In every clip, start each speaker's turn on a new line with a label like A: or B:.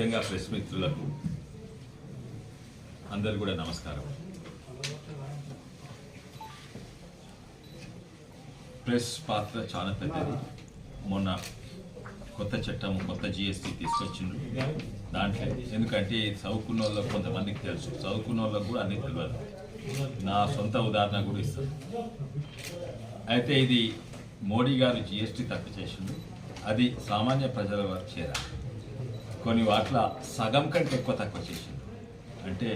A: ముఖ్యంగా ప్రెస్ మిత్రులకు అందరు కూడా నమస్కారం. ప్రెస్ పాత్ర చాలా పెద్దది. మొన్న కొత్త చట్టం కొత్త జిఎస్టీ తీసుకొచ్చిండ్రు దాంట్లో. ఎందుకంటే చదువుకున్న వాళ్ళకు కొంతమందికి తెలుసు. చదువుకున్న వాళ్ళకు కూడా అన్ని తెలియదు నా సొంత ఉదాహరణ కూడా ఇస్తాను అయితే ఇది మోడీ గారు జిఎస్టీ తక్కువ చేసిండు అది సామాన్య ప్రజల వరకు చేరాలి. కొన్ని వాట్ల సగం కంటే ఎక్కువ తక్కువ చేసింది. అంటే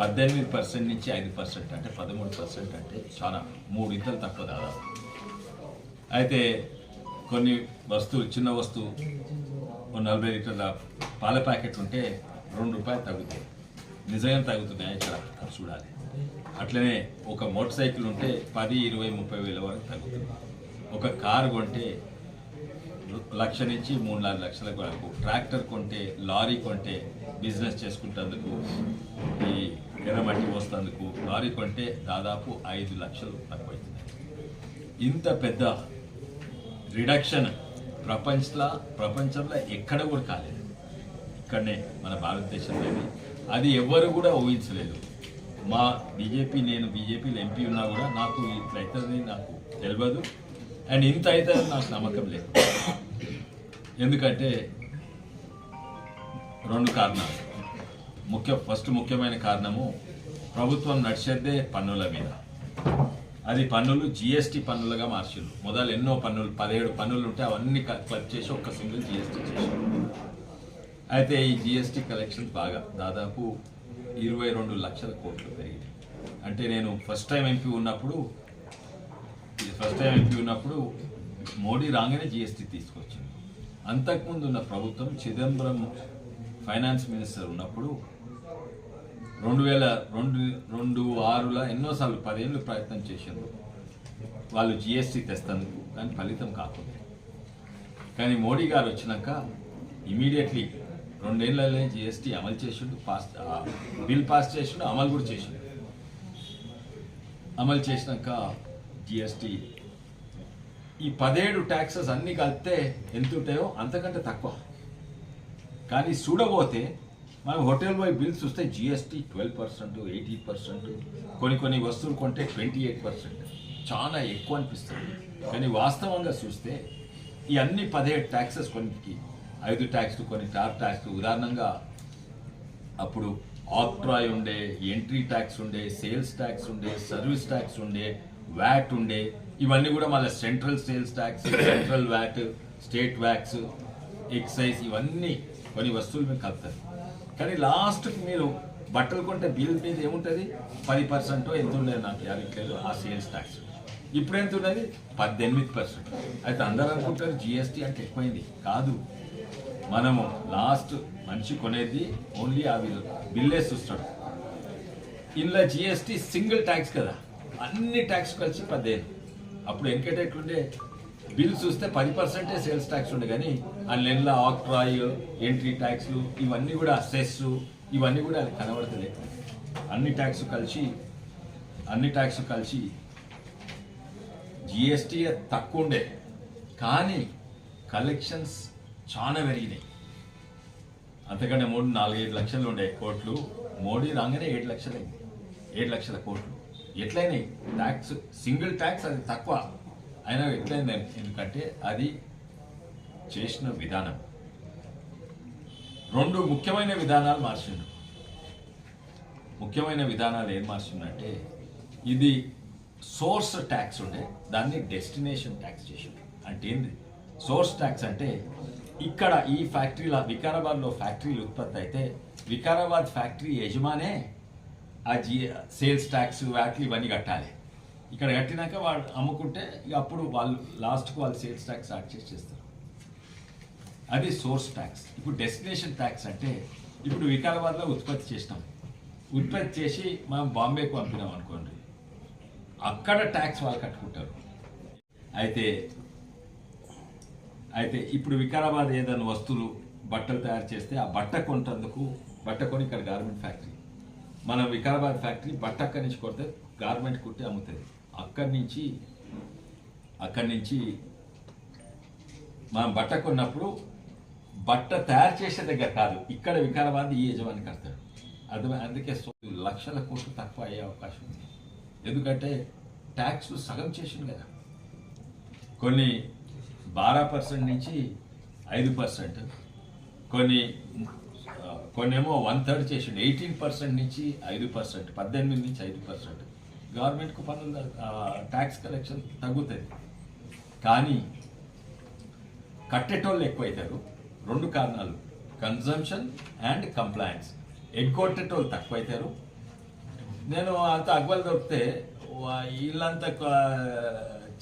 A: పద్దెనిమిది పర్సెంట్ నుంచి ఐదు పర్సెంట్ అంటే పదమూడు పర్సెంట్ అంటే చాలా మూడు ఇంతలు తక్కువ దాదాపు. అయితే కొన్ని వస్తువులు చిన్న వస్తువు నలభై లీటర్ల పాల ప్యాకెట్ ఉంటే రెండు రూపాయలు తగ్గుతాయి. నిజంగా తగ్గుతున్నాయి? ఇక్కడ చూడాలి. అట్లనే ఒక మోటార్ సైకిల్ ఉంటే పది ఇరవై ముప్పై వేల వరకు తగ్గుతుంది. ఒక కారు కొంటే లక్ష నుంచి మూడు నాలుగు లక్షల వరకు ట్రాక్టర్ కొంటే లారీ కొంటే బిజినెస్ చేసుకుంటేందుకు ఈ ఎర్రమట్టి పోస్తందుకు లారీ కొంటే దాదాపు ఐదు లక్షలు తక్కువైతుంది. ఇంత పెద్ద రిడక్షన్ ప్రపంచంలో ప్రపంచంలో ఎక్కడ కూడా కాలేదు. ఇక్కడనే మన భారతదేశంలోని అది ఎవరు కూడా ఊహించలేదు. మా బీజేపీ నేను బీజేపీలో ఎంపీ ఉన్నా కూడా నాకు ఇట్లా అవుతుంది నాకు తెలియదు అండ్ ఇంత అవుతుందని నాకు నమ్మకం లేదు. ఎందుకంటే రెండు కారణాలు. ముఖ్య ఫస్ట్ ముఖ్యమైన కారణము ప్రభుత్వం నడిచేదే పన్నుల మీద. అది పన్నులు జిఎస్టీ పన్నులుగా మార్చిండ్రు. మొదలు ఎన్నో పన్నులు పదిహేడు పన్నులు ఉంటే అవన్నీ క్లబ్ చేసి ఒక్క సింగిల్ జిఎస్టీ చేసి అయితే ఈ జిఎస్టీ కలెక్షన్స్ బాగా దాదాపు ఇరవై రెండు లక్షల కోట్లు పెరిగింది అంటే నేను ఫస్ట్ టైం ఎంపీ ఉన్నప్పుడు ఫస్ట్ టైం ఎంపీ ఉన్నప్పుడు మోడీ రాగానే జిఎస్టీ తీసుకొచ్చింది అంతకుముందు ఉన్న ప్రభుత్వం చిదంబరం ఫైనాన్స్ మినిస్టర్ ఉన్నప్పుడు రెండు వేల రెండు రెండు ఆరులో ఎన్నోసార్లు పదేళ్ళు ప్రయత్నం చేసిండ్రు. వాళ్ళు జిఎస్టీ తెస్తందుకు కానీ ఫలితం కాకుండా. కానీ మోడీ గారు వచ్చినాక ఇమీడియట్లీ రెండేళ్ళలో జిఎస్టీ అమలు చేసిండు పాస్ బిల్ పాస్ చేసిండు అమలు కూడా చేసిండు. అమలు చేసినాక జిఎస్టీ ఈ పదిహేడు ట్యాక్సెస్ అన్ని కలిపితే ఎంత ఉంటాయో అంతకంటే తక్కువ. కానీ చూడబోతే మనం హోటల్ బాయ్ బిల్స్ చూస్తే GST twelve percent eighty percent కొన్ని కొన్ని వస్తువులు కొంటే ట్వంటీ ఎయిట్ పర్సెంట్ చాలా ఎక్కువ అనిపిస్తుంది. కానీ వాస్తవంగా చూస్తే ఈ అన్ని పదిహేడు ట్యాక్సెస్ కొన్నిటికి ఐదు ట్యాక్స్లు కొన్ని టాప్ ట్యాక్స్లు ఉదాహరణంగా అప్పుడు ఆక్ట్రాయ్ ఉండే ఎంట్రీ ట్యాక్స్ ఉండే సేల్స్ ట్యాక్స్ ఉండే సర్వీస్ ట్యాక్స్ ఉండే వ్యాట్ ఉండే ఇవన్నీ కూడా మళ్ళీ central sales tax central VAT state tax excise ఇవన్నీ కొన్ని వస్తువులు మీకు కలుపుతారు కానీ లాస్ట్కి మీరు బట్టలు కొంటే బిల్ మీద ఏముంటుంది? పది పర్సెంట్ ఎంత ఉండేది నాకు? యాభై ఆ సేల్స్ ట్యాక్స్ ఇప్పుడు ఎంత ఉన్నది పద్దెనిమిది పర్సెంట్ అయితే అందరూ అనుకుంటారు జిఎస్టీ అంటే ఎక్కువైంది. కాదు. మనము లాస్ట్ మనిషి కొనేది ఓన్లీ ఆ బిల్. బిల్లే చూస్తాడు. ఇందులో జిఎస్టీ సింగిల్ ట్యాక్స్ కదా. అన్ని ట్యాక్స్ కలిసి పదిహేను. అప్పుడు వెనకట ఎట్లుండే? బిల్ చూస్తే పది పర్సెంటే సేల్స్ ట్యాక్స్ ఉండే కానీ ఆ నెల ఆక్ట్రాయ్ ఎంట్రీ ట్యాక్స్లు ఇవన్నీ కూడా సెస్ ఇవన్నీ కూడా అది కనబడతలే. అన్ని ట్యాక్స్ కలిసి అన్ని ట్యాక్స్ కలిసి జిఎస్టీ తక్కువ ఉండే. కానీ కలెక్షన్స్ చాలా పెరిగినాయి. అంతకంటే మూడు నాలుగైదు లక్షలు ఉండే కోట్లు. మోడీ రాగానే ఏడు లక్షలైంది. ఏడు లక్షల కోట్లు. ఎట్లయినాయి ట్యాక్స్ సింగిల్ ట్యాక్స్ అది తక్కువ. అయినా ఎట్లయింది ఎందుకంటే అది చేసిన విధానం. రెండు ముఖ్యమైన విధానాలు మార్చిండు ముఖ్యమైన విధానాలు ఏం మార్చిందంటే ఇది సోర్స్ ట్యాక్స్ ఉండే దాన్ని డెస్టినేషన్ ట్యాక్స్ చేసిండు అంటే ఏంది? సోర్స్ ట్యాక్స్ అంటే ఇక్కడ ఈ ఫ్యాక్టరీలో వికారాబాద్లో ఫ్యాక్టరీలు ఉత్పత్తి అయితే వికారాబాద్ ఫ్యాక్టరీ యజమానే ఆ జీ సేల్స్ ట్యాక్స్ వ్యాట్లు ఇవన్నీ కట్టాలి. ఇక్కడ కట్టినాక వాళ్ళు అమ్ముకుంటే ఇక అప్పుడు వాళ్ళు లాస్ట్కు వాళ్ళు సేల్స్ ట్యాక్స్ యాడ్ చేసి చేస్తారు. అది సోర్స్ ట్యాక్స్. ఇప్పుడు డెస్టినేషన్ ట్యాక్స్ అంటే ఇప్పుడు వికారాబాద్లో ఉత్పత్తి చేసినాం. ఉత్పత్తి చేసి మనం బాంబేకు పంపినాం అనుకోండి. అక్కడ ట్యాక్స్ వాళ్ళు కట్టుకుంటారు. అయితే అయితే ఇప్పుడు వికారాబాద్ ఏదైనా వస్తువులు బట్టలు తయారు చేస్తే ఆ బట్ట కొంటందుకు బట్ట కొని ఇక్కడ గార్మెంట్ ఫ్యాక్టరీ మనం వికారాబాద్ ఫ్యాక్టరీ బట్ట అక్కడి నుంచి కొడితే గార్మెంట్ కుట్టి అమ్ముతుంది అక్కడి నుంచి అక్కడి నుంచి మనం బట్ట కొన్నప్పుడు బట్ట తయారు చేసే దగ్గర కాదు ఇక్కడ వికారాబాద్ ఈ యజమాని కడతాడు అది అందుకే లక్షల కోట్లు తక్కువ అయ్యే అవకాశం ఉంది. ఎందుకంటే ట్యాక్స్ సగం చేసింది కదా. కొన్ని బారా పర్సెంట్ నుంచి ఐదు పర్సెంట్ కొన్ని కొన్నేమో వన్ థర్డ్ చేసిండు. ఎయిటీన్ పర్సెంట్ నుంచి ఐదు పర్సెంట్ పద్దెనిమిది నుంచి ఐదు పర్సెంట్ గవర్నమెంట్కు పనులు ట్యాక్స్ కలెక్షన్ తగ్గుతుంది. కానీ కట్టేటోళ్ళు ఎక్కువైతారు. రెండు కారణాలు. కన్జంప్షన్ అండ్ కంప్లయన్స్ ఎగ్గొట్టేటోళ్ళు తక్కువైతారు. నేను అంత అగ్వలు దొరికితే వీళ్ళంతా ఛాయ్లో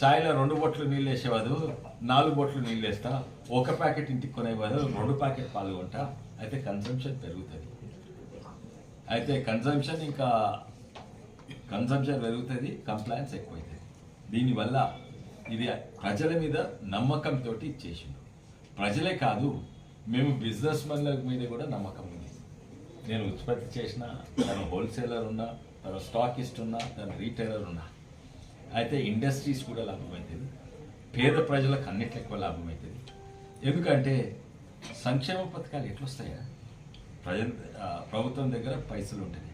A: చాయ్లో రెండు బొట్లు నీళ్ళు వేసేవాదు నాలుగు బొట్లు నీళ్ళు వేస్తా ఒక ప్యాకెట్ ఇంటికి కొనేవాడు రెండు ప్యాకెట్ పాలు కొంటా. అయితే కన్సంప్షన్ పెరుగుతుంది. అయితే కన్సంప్షన్ ఇంకా కన్సంప్షన్ పెరుగుతుంది కంప్లయన్స్ ఎక్కువైతుంది. దీనివల్ల ఇది ప్రజల మీద నమ్మకంతో ఇచ్చేసిండు. ప్రజలే కాదు మేము బిజినెస్ మెన్ల మీద కూడా నమ్మకం ఉంది. నేను ఉత్పత్తి చేసిన తను హోల్సేలర్ ఉన్నా తన స్టాకిస్ట్ ఉన్నా తన రీటైలర్ ఉన్నా. అయితే ఇండస్ట్రీస్ కూడా లాభమవుతుంది పేద ప్రజలకు అన్నిట్లో ఎక్కువ లాభమవుతుంది ఎందుకంటే సంక్షేమ పథకాలు ఎట్లొస్తాయా? ప్రజ ప్రభుత్వం దగ్గర పైసలు ఉంటుంది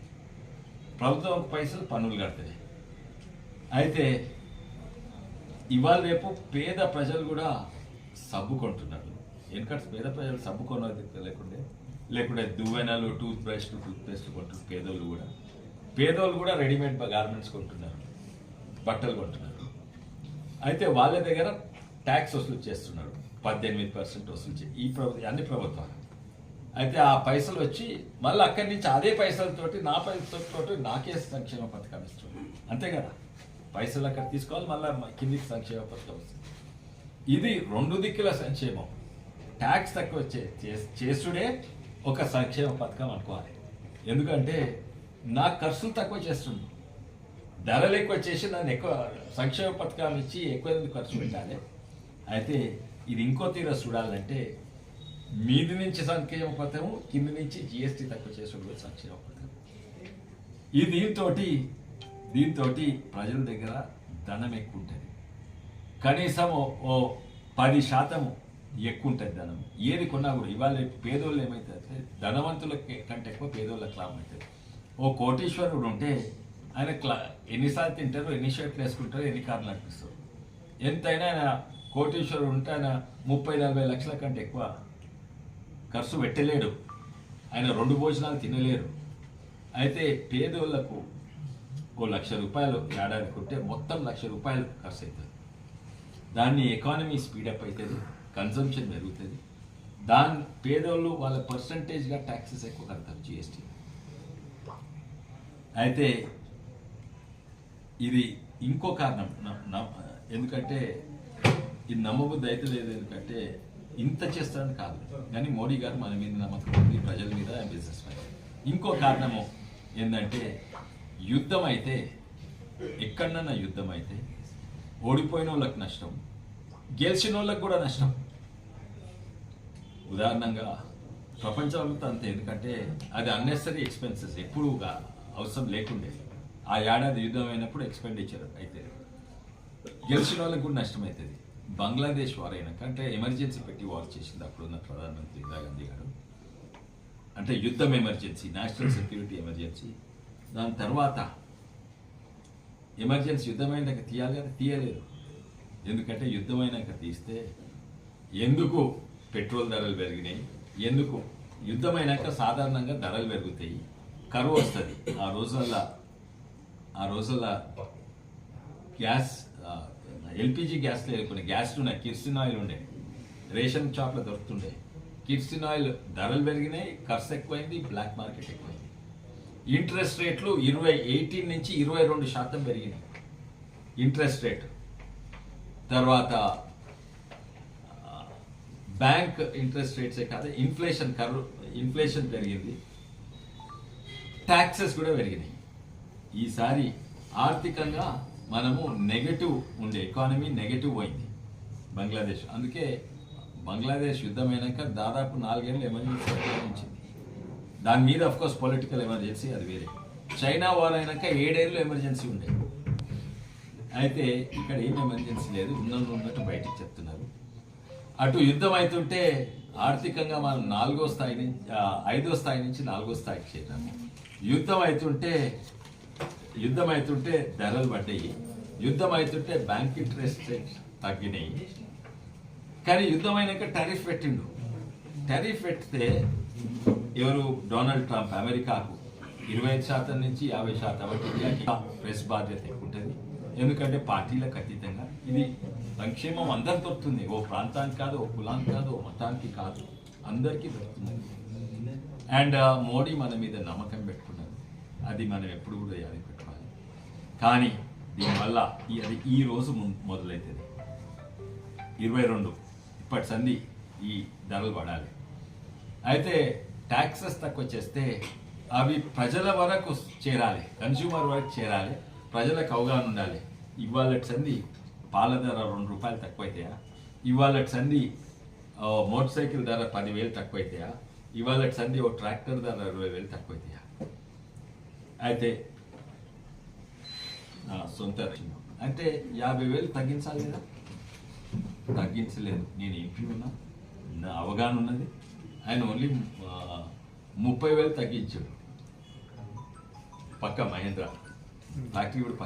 A: ప్రభుత్వం పైసలు పన్నులు కడుతుంది అయితే ఇవాళ రేపు పేద ప్రజలు కూడా సబ్బు కొంటున్నారు. ఎందుకంటే పేద ప్రజలు సబ్బు కొనది లేకుండే లేకుంటే దువ్వెనలు టూత్ బ్రష్లు టూత్ కొంటున్నారు పేదోళ్ళు కూడా. పేదోళ్ళు కూడా రెడీమేడ్ గార్మెంట్స్ కొంటున్నారు. బట్టలు కొంటున్నారు. అయితే వాళ్ళ దగ్గర ట్యాక్స్ వసూలు చేస్తున్నారు. పద్దెనిమిది పర్సెంట్ వస్తుంది. ఈ ప్రభుత్వ అన్ని ప్రభుత్వాలు. అయితే ఆ పైసలు వచ్చి మళ్ళీ అక్కడి నుంచి అదే పైసలతోటి నా పైసలతోటి నాకే సంక్షేమ పథకం ఇస్తుంది అంతే కదా? పైసలు అక్కడ తీసుకోవాలి మళ్ళీ కిందికి సంక్షేమ పథకం వస్తుంది. ఇది రెండు దిక్కుల సంక్షేమం. ట్యాక్స్ తక్కువ చే- చే- చేసుడే ఒక సంక్షేమ పథకం అనుకోవాలి. ఎందుకంటే నా ఖర్చులు తక్కువ చేస్తుంది ధరలు ఎక్కువ చేసి నన్ను ఎక్కువ సంక్షేమ పథకాలు ఇచ్చి ఎక్కువ ఖర్చు పెట్టాలి. అయితే ఇది ఇంకో తీర చూడాలంటే మీది నుంచి సంక్షేమ పథకం కింది నుంచి జిఎస్టీ తక్కువ చేసుడు సంక్షేమ పథకం ఈ దీంతో దీంతో ప్రజల దగ్గర ధనం ఎక్కువ ఉంటుంది కనీసం ఓ- ఓ పది శాతం ఎక్కువ ఉంటుంది ధనం. ఏది కొన్నా కూడా ఇవాళ పేదోళ్ళు ఏమవుతుంది ధనవంతుల కంటే ఎక్కువ పేదోళ్ళకి లాభం అవుతుంది. ఓ కోటీశ్వరుడు ఉంటే ఆయన క్లా ఎన్నిసార్లు తింటారు ఎన్ని షర్ట్లు వేసుకుంటారు ఎన్ని కార్లు అనిపిస్తారు ఎంతైనా ఆయన కోటేశ్వరు ఉంటే ఆయన ముప్పై నలభై లక్షల కంటే ఎక్కువ ఖర్చు పెట్టలేడు. ఆయన రెండు భోజనాలు తినలేరు. అయితే పేదోళ్ళకు ఓ లక్ష రూపాయలు ఏడాదికి ఉంటే మొత్తం లక్ష రూపాయలు ఖర్చు అవుతుంది దాన్ని ఎకానమీ స్పీడప్ అవుతుంది కన్సంప్షన్ పెరుగుతుంది. దాని పేదోళ్ళు వాళ్ళ పర్సంటేజ్గా ట్యాక్సెస్ ఎక్కువ కడతారు జిఎస్టీ అయితే ఇది ఇంకో కారణం. ఎందుకంటే ఇది నమ్మబుద్ధి అయితే లేదు ఎందుకంటే ఇంత చేస్తారని కాదు. కానీ మోడీ గారు మన మీద నమ్మకం ఉంది ప్రజల మీద బిజినెస్ మీద ఇంకో కారణము ఏంటంటే యుద్ధం అయితే ఎక్కడన్నా యుద్ధం అయితే ఓడిపోయిన వాళ్ళకి నష్టం గెలిచిన వాళ్ళకి కూడా నష్టం. ఉదాహరణంగా ప్రపంచంలో అంతే. ఎందుకంటే అది అన్నెసరీ ఎక్స్పెన్సెస్ ఎప్పుడుగా అవసరం లేకుండే. ఆ ఏడాది యుద్ధం అయినప్పుడు ఎక్స్పెండిచర్ అయితే గెలిచిన వాళ్ళకి కూడా నష్టం అవుతుంది బంగ్లాదేశ్ వార్ అయినాక అంటే ఎమర్జెన్సీ పెట్టి వార్ చేసింది అప్పుడున్న ప్రధానమంత్రి ఇందిరాగాంధీ గారు. అంటే యుద్ధం ఎమర్జెన్సీ నేషనల్ సెక్యూరిటీ ఎమర్జెన్సీ దాని తర్వాత ఎమర్జెన్సీ యుద్ధమైనాక తీయాలి కదా తీయలేదు. ఎందుకంటే యుద్ధమైనాక తీస్తే ఎందుకు పెట్రోల్ ధరలు పెరిగినాయి? ఎందుకు? యుద్ధమైనాక సాధారణంగా ధరలు పెరుగుతాయి. కరువు వస్తుంది. ఆ రోజుల్లో ఆ రోజుల్లో గ్యాస్ ఎల్పిజి గ్యాస్ లేదు కొన్ని. గ్యాస్లు ఉన్నాయి. కిర్సిన్ ఆయిల్ ఉండే. రేషన్ షాప్లో దొరుకుతుండే. కిర్సిన్ ఆయిల్ ధరలు పెరిగినాయి ఖర్చు ఎక్కువైంది బ్లాక్ మార్కెట్ ఎక్కువైంది. ఇంట్రెస్ట్ రేట్లు ఇరవై ఎయిటీన్ నుంచి ఇరవై రెండు శాతం పెరిగినాయి. Interest rate. తర్వాత బ్యాంక్ ఇంట్రెస్ట్ రేట్సే కాదు ఇన్ఫ్లేషన్ కర్వ్ ఇన్ఫ్లేషన్ పెరిగింది. ట్యాక్సెస్ కూడా పెరిగినాయి. ఈసారి ఆర్థికంగా మనము నెగటివ్ ఉండే ఎకానమీ నెగటివ్ అయింది బంగ్లాదేశ్. అందుకే బంగ్లాదేశ్ యుద్ధమైనాక దాదాపు నాలుగేళ్ళు ఎమర్జెన్సీ ప్రకటించింది దాని మీద అఫ్కోర్స్ పొలిటికల్ ఎమర్జెన్సీ అది వేరే. చైనా వార్ అయినాక ఏడేళ్ళు ఎమర్జెన్సీ ఉండే. అయితే ఇక్కడ ఏం ఎమర్జెన్సీ లేదు ఉన్నది ఉన్నట్టు బయటికి చెప్తున్నారు. అటు యుద్ధం అవుతుంటే ఆర్థికంగా మనం నాలుగో స్థాయి నుంచి ఐదో స్థాయి నుంచి నాలుగో స్థాయికి చేరాము యుద్ధం అవుతుంటే యుద్ధం అవుతుంటే ధరలు పడ్డాయి. యుద్ధం అవుతుంటే బ్యాంక్ ఇంట్రెస్ట్ తగ్గినాయి. కానీ యుద్ధం అయినాక టారిఫ్ పెట్టిండు. టారిఫ్ పెడితే ఎవరు? డొనాల్డ్ ట్రంప్ అమెరికాకు. ఇరవై ఐదు శాతం నుంచి యాభై శాతం వరకు ప్రెస్ బాధ్యత ఎక్కువ ఉంటుంది ఎందుకంటే పార్టీలకు అతీతంగా ఇది సంక్షేమం అందరికి దొరుకుతుంది ఓ ప్రాంతానికి కాదు ఓ కులానికి కాదు ఓ మతానికి కాదు. అందరికీ దొరుకుతుంది అండ్ మోడీ మన మీద నమ్మకం పెట్టుకున్నారు అది మనం ఎప్పుడు కూడా యాది కానీ దీనివల్ల ఈ అది ఈ రోజు మొదలైతుంది. మొదలవుతుంది ఇరవై రెండు. ఇప్పటి సంధి ఈ ధరలు పడాలి. అయితే ట్యాక్సెస్ తక్కువ చేస్తే అవి ప్రజల వరకు చేరాలి. కన్స్యూమర్ వరకు చేరాలి. ప్రజలకు అవగాహన ఉండాలి. ఇవాళ సంధి పాల ధర రెండు రూపాయలు తక్కువైతాయా? ఇవాళ సంధి మోటార్ సైకిల్ ధర పదివేలు తక్కువైతాయా? ఇవాళ సంధి ఓ ట్రాక్టర్ ధర ఇరవై వేలు తక్కువైతాయా? అయితే సొంత అంటే యాభై వేలు తగ్గించాలి కదా? తగ్గించలేదు. నేను ఎంపీ ఉన్నా నా అవగాహన ఉన్నది. ఆయన ఓన్లీ ముప్పై వేలు తగ్గించాడు. పక్క మహేంద్ర. ఫ్యాక్టరీ కూడా పక్క